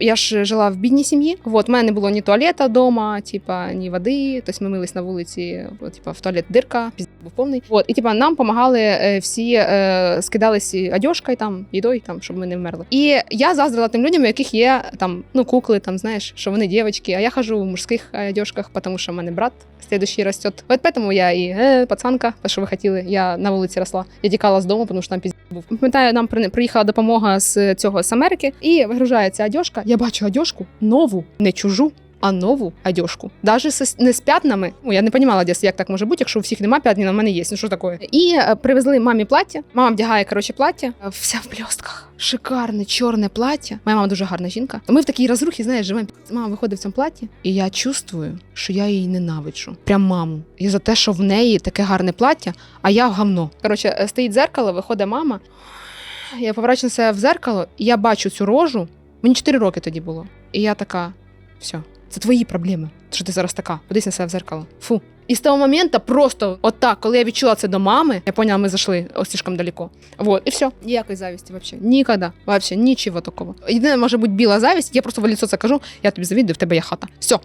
Я ж жила в бідній сім'ї. Вот, в мене не було ні туалета вдома, типа, ні води. Тобто ми мились на вулиці, типа, в туалет дирка, був повний. Вот, і типа нам допомагали е, всі, е, скидались одежкою, там, їдою, там, щоб ми не вмерли. І я заздрила тим людям, у яких є там, ну, кукли, там, знаєш, що вони дівчатки, а я хожу в мужських одежках, тому що в мене брат следующий растет. Вот поэтому я і е, пацанка, що ви хотіли, я на вулиці росла. Я тікала з дому, тому що там піздець був. Пам'ятаю, нам приїхала допомога з цього з Америки, і вигружається одежка. Я бачу одежку нову, не чужу. А нову одежку. Даже з, не з п'ятнами. Ну, я не розуміла, як так може бути, якщо у всіх немає п'ятні, а в мене є. Ну що таке? І е, привезли мамі плаття. Мама вдягає коротше плаття, е, вся в блістках. Шикарне чорне плаття. Моя мама дуже гарна жінка. Ми в такій розрухі, знаєш, живемо. Мама виходить в цьому платі, і я чувствую, що я її ненавиджу. Прям маму. І за те, що в неї таке гарне плаття, а я говно. Коротше, е, стоїть зеркало, виходить мама. Я поворачуюся в зеркало, і я бачу цю рожу. Мені 4 роки тоді було. І я така: все, це твої проблеми. Що ти зараз така? Подивись на себе в зеркало. Фу. І з того моменту просто отак, коли я відчула це до мами, я поняла, ми зайшли ось слишком далеко. Вот, і все. Ніякої завісті вообще. Ніколи. Вообще нічого такого. Єдине може бути біла завість, я просто в лицо це кажу, я тобі завідую, в тебе є хата. Все.